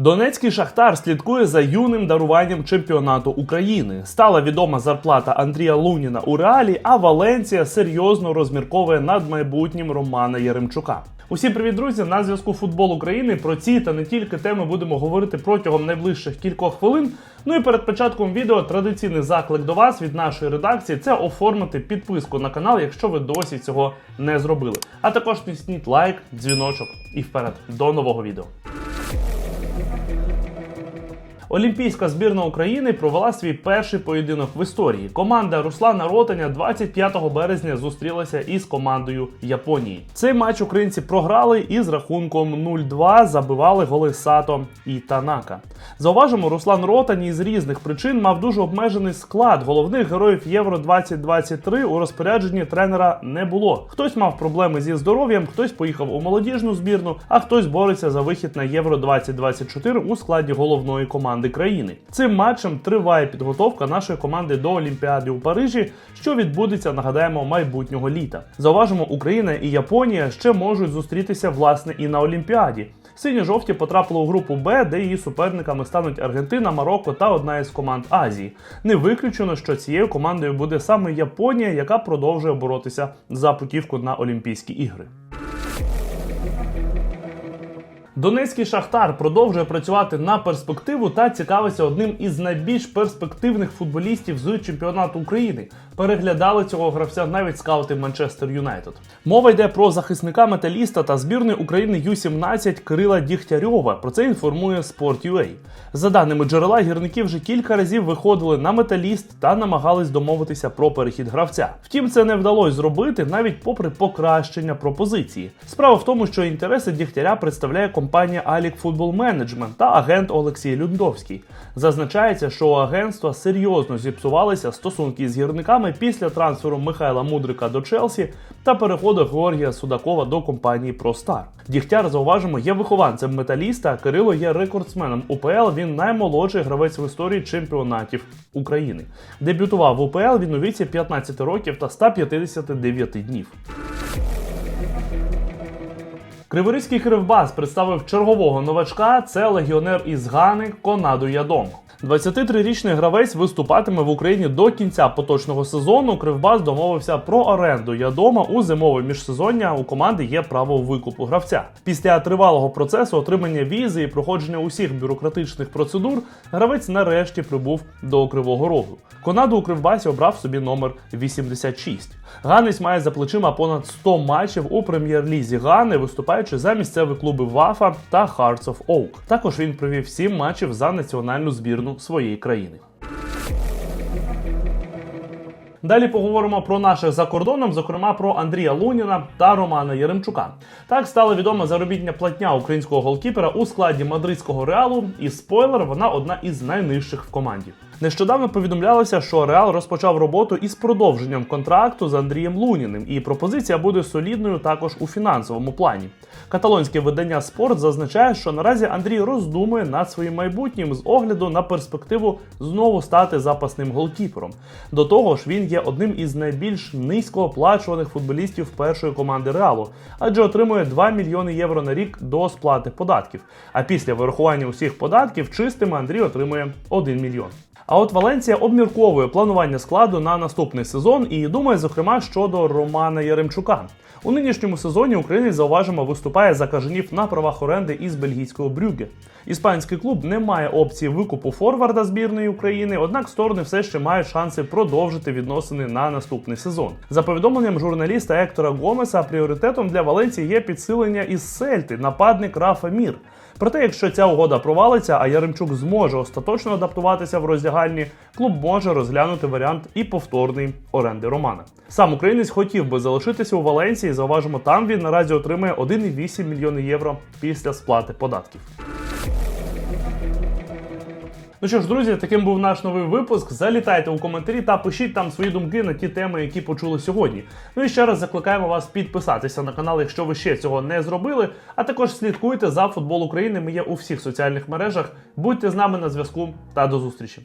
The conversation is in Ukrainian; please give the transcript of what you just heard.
Донецький шахтар слідкує за юним даруванням чемпіонату України. Стала відома зарплата Андрія Луніна у реалі, а Валенція серйозно розмірковує над майбутнім Романа Яремчука. Усім привіт, друзі! На зв'язку футбол України. Про ці та не тільки теми будемо говорити протягом найближчих кількох хвилин. Ну і перед початком відео традиційний заклик до вас від нашої редакції це оформити підписку на канал, якщо ви досі цього не зробили. А також тисніть лайк, дзвіночок і вперед до нового відео. Олімпійська збірна України провела свій перший поєдинок в історії. Команда Руслана Ротаня 25 березня зустрілася із командою Японії. Цей матч українці програли і з рахунком 0-2 забивали голи Сато і Танака. Зауважимо, Руслан Ротань із різних причин мав дуже обмежений склад. Головних героїв Євро 2023 у розпорядженні тренера не було. Хтось мав проблеми зі здоров'ям, хтось поїхав у молодіжну збірну, а хтось бореться за вихід на Євро 2024 у складі головної команди країни. Цим матчем триває підготовка нашої команди до Олімпіади у Парижі, що відбудеться, нагадаємо, майбутнього літа. Зауважимо, Україна і Японія ще можуть зустрітися власне і на Олімпіаді. Сині-жовті потрапили у групу Б, де її суперниками стануть Аргентина, Марокко та одна із команд Азії. Не виключено, що цією командою буде саме Японія, яка продовжує боротися за путівку на Олімпійські ігри. Донецький шахтар продовжує працювати на перспективу та цікавиться одним із найбільш перспективних футболістів з чемпіонату України. Переглядали цього гравця навіть скаути Манчестер Юнайтед. Мова йде про захисника металіста та збірної України Ю-17 Кирила Дігтярьова. Про це інформує Sport.ua. За даними джерела, гірники вже кілька разів виходили на металіст та намагались домовитися про перехід гравця. Втім, це не вдалося зробити навіть попри покращення пропозиції. Справа в тому, що інтереси Дігтяря представляє компанія Алік Футбол Менеджмент та агент Олексій Люндовський. Зазначається, що у агентства серйозно зіпсувалися стосунки з гірниками після трансферу Михайла Мудрика до Челсі та переходу Георгія Судакова до компанії ProStar. Дігтяр, зауважимо, є вихованцем металіста, а Кирило є рекордсменом УПЛ. Він наймолодший гравець в історії чемпіонатів України. Дебютував в УПЛ він у віці 15 років та 159 днів. Криворізький Кривбас представив чергового новачка. Це легіонер із Гани Конаду Ядом. 23-річний гравець виступатиме в Україні до кінця поточного сезону. Кривбас домовився про оренду Ядома у зимове міжсезоння. У команди є право викупу гравця. Після тривалого процесу отримання візи і проходження усіх бюрократичних процедур гравець нарешті прибув до Кривого Рогу. Конаду у Кривбасі обрав собі номер 86. Ганець має за плечима понад 100 матчів у прем'єр-лізі Гани, виступаючи за місцеві клуби Вафа та Hearts of Oak. Також він провів 7 матчів за національну збірну своєї країни. Далі поговоримо про наших за кордоном, зокрема про Андрія Луніна та Романа Яремчука. Так стала відома заробітня платня українського голкіпера у складі мадридського реалу, і спойлер, вона одна із найнижчих в команді. Нещодавно повідомлялося, що Реал розпочав роботу із продовженням контракту з Андрієм Луніним, і пропозиція буде солідною також у фінансовому плані. Каталонське видання Спорт зазначає, що наразі Андрій роздумує над своїм майбутнім з огляду на перспективу знову стати запасним голкіпером. До того ж, він є одним із найбільш низькооплачуваних футболістів першої команди Реалу, адже отримує 2 мільйони євро на рік до сплати податків. А після вирахування усіх податків чистими Андрій отримує 1 мільйон. А от Валенція обмірковує планування складу на наступний сезон і думає, зокрема, щодо Романа Яремчука. У нинішньому сезоні Українець зауважимо виступає за кажанів на правах оренди із бельгійського Брюге. Іспанський клуб не має опції викупу форварда збірної України, однак сторони все ще мають шанси продовжити відносини на наступний сезон. За повідомленням журналіста Ектора Гомеса, пріоритетом для Валенції є підсилення із Сельти, нападник Рафа Мір. Проте, якщо ця угода провалиться, а Яремчук зможе остаточно адаптуватися в роздягальні, клуб може розглянути варіант і повторної оренди Романа. Сам українець хотів би залишитися у Валенції. Зауважимо, там він наразі отримує 1,8 мільйони євро після сплати податків. Ну що ж, друзі, таким був наш новий випуск. Залітайте у коментарі та пишіть там свої думки на ті теми, які почули сьогодні. Ну і ще раз закликаємо вас підписатися на канал, якщо ви ще цього не зробили. А також слідкуйте за футбол України. Ми є у всіх соціальних мережах. Будьте з нами на зв'язку та до зустрічі.